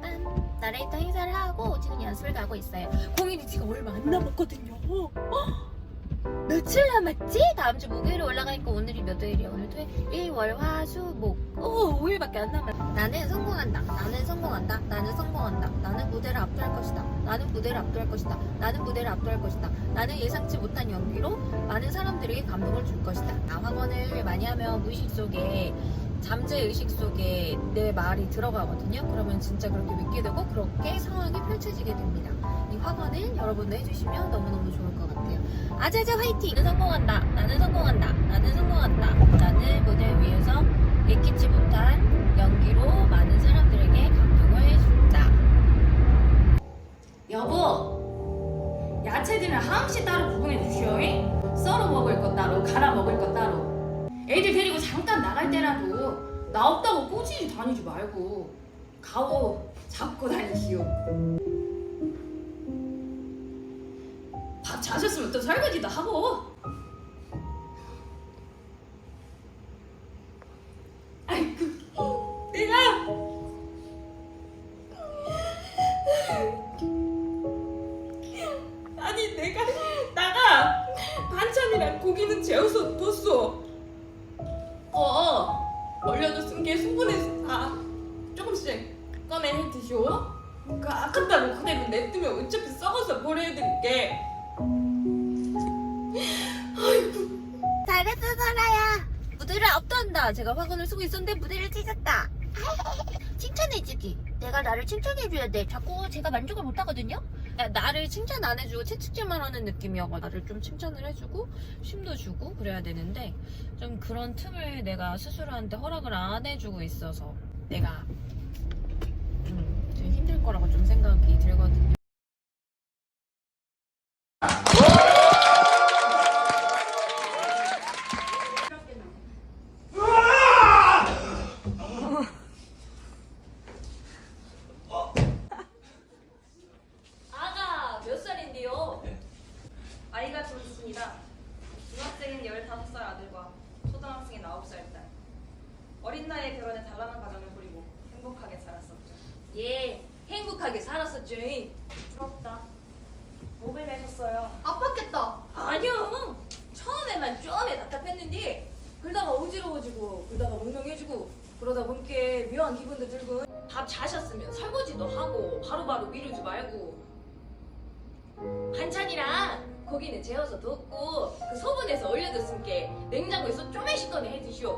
딴, 나레이터 행사를 하고 지금 연습을 가고 있어요. 공연이 지금 얼마 안 남았거든요. 어? 며칠 남았지? 다음 주 목요일에 올라가니까 오늘이 몇 월이야? 오늘 토요일, 일, 월, 화, 수, 목. 오, 5일밖에 안 남았어. 나는 성공한다. 성공한다. 나는 성공한다. 나는 무대를 압도할 것이다. 나는 무대를 압도할 것이다. 나는 무대를 압도할 것이다. 나는 예상치 못한 연기로 많은 사람들에게 감동을 줄 것이다. 나 확언을 많이 하면 무의식 속에 잠재 의식 속에 내 말이 들어가거든요. 그러면 진짜 그렇게 믿게 되고 그렇게 상황이 펼쳐지게 됩니다. 이 확언을 여러분도 해주시면 너무너무 좋을 것 같아요. 아자자 화이팅! 나는 성공한다. 나는 성공한다. 나는 성공한다. 나는 무대 위에서 예기치 못한 연기로 많은 사람들 하나씩 따로 구분해 주시오. 썰어 먹을 것 따로, 갈아 먹을 것 따로. 애들 데리고 잠깐 나갈 때라도 나 없다고 꼬지지 다니지 말고 가오 잡고 다니시오. 밥 자셨으면 또 설거지도 하고. 반찬이랑 고기는 재워서 뒀어 어 얼려뒀은 게 수분해서 다 조금씩 꺼내 드시오 그 아깝다고 그대로 냅두면 어차피 썩어서 버려드릴게 잘했어, 설아야. 무대를 압도한다. 제가 화관을 쓰고 있었는데 무대를 찢었다. 칭찬해주기. 내가 나를 칭찬해줘야 돼. 자꾸 제가 만족을 못하거든요. 야, 나를 칭찬 안 해주고 채찍질만 하는 느낌이어가지고 나를 좀 칭찬을 해주고 힘도 주고 그래야 되는데 좀 그런 틈을 내가 스스로한테 허락을 안 해주고 있어서 내가 좀, 좀 힘들 거라고 좀 생각이 들거든요. 아가 몇 살인데요? 아이가 좀 있습니다. 중학생인 15살 아들과 초등학생인 9살 딸. 어린 나이에 결혼해 단란한 가정을 꾸리고 행복하게 살았었죠. 예 행복하게 살았었죠. 부럽다. 목을 매셨어요. 아팠겠다. 아니요. 처음에만 좀에 답답했는데 그러다가 어지러워지고 그러다가 몽롱해지고 그러다 보니까 묘한 기분도 들고 밥 자셨으면 설거지도 하고 바로바로 미루지 말고. 반찬이랑 고기는 재워서 뒀고 그 소분해서 얼려뒀으니까 냉장고에서 쪼매씩 꺼내 해드시오.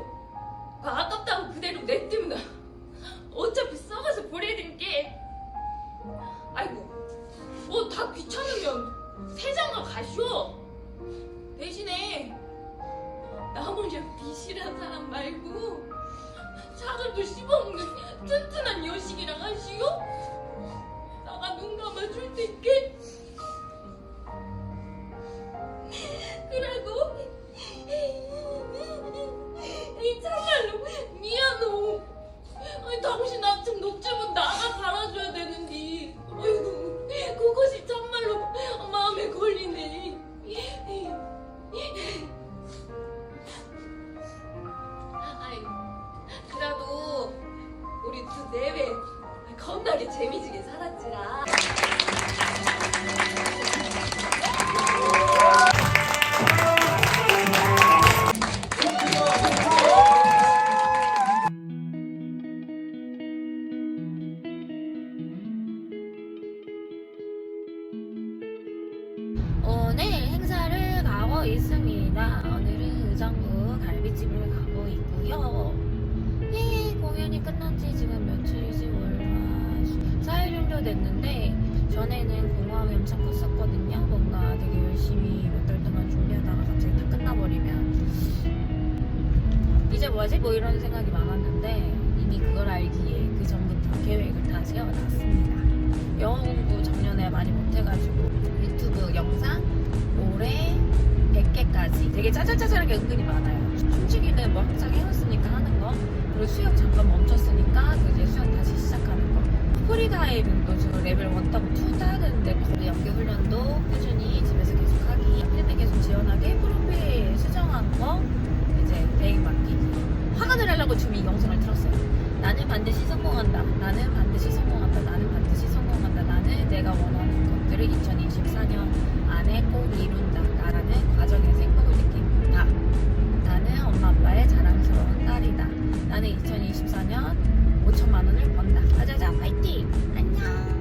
그 아깝다고 그대로 냅두면 어차피 썩어서 버려드릴게. 아이고 뭐 다 귀찮으면 세장가 가시오. 대신에 나무냥 비실한 사람 말고 사과도 씹어먹는 튼튼한 여식이랑 하시오. 나가 눈 감아줄 테니 겁나게 재미지게 살았지라 오늘 행사를 가고 있습니다. 오늘은 의정부 갈비집을 가고 있고요. 예, 공연이 끝난 지 지금 됐는데 전에는 공허함이 엄청 컸었거든요. 뭔가 되게 열심히 몇 달 동안 준비하다가 갑자기 다 끝나버리면 이제 뭐지? 뭐 이런 생각이 많았는데 이미 그걸 알기에 그 전부터 계획을 다 세워놨습니다. 영어 공부 작년에 많이 못해가지고 유튜브 영상 올해 100개까지 되게 짜잘짜잘하게 은근히 많아요. 춤추기는 뭐 항상 해왔으니까 하는 거 그리고 수영 레벨도 지금 레벨 1타고 2 따는데 거기 연계 훈련도 꾸준히 집에서 계속하기 팬에 계속 지원하게 프로필 수정한 거 이제 대행 맡기기. 화가 나려고 지금 이 영상을 틀었어요. 나는 반드시 성공한다. 나는 반드시 성공한다. 나는 반드시 성공한다. 나는 내가 원하는 것들을 2024년 안에 꼭 이룬다. 나라는 과정의 생각을 느낀다. 나는 엄마 아빠의 자랑스러운 딸이다. 나는 2024년 5천만 원을 번다. 아자자, 화이팅! 안녕!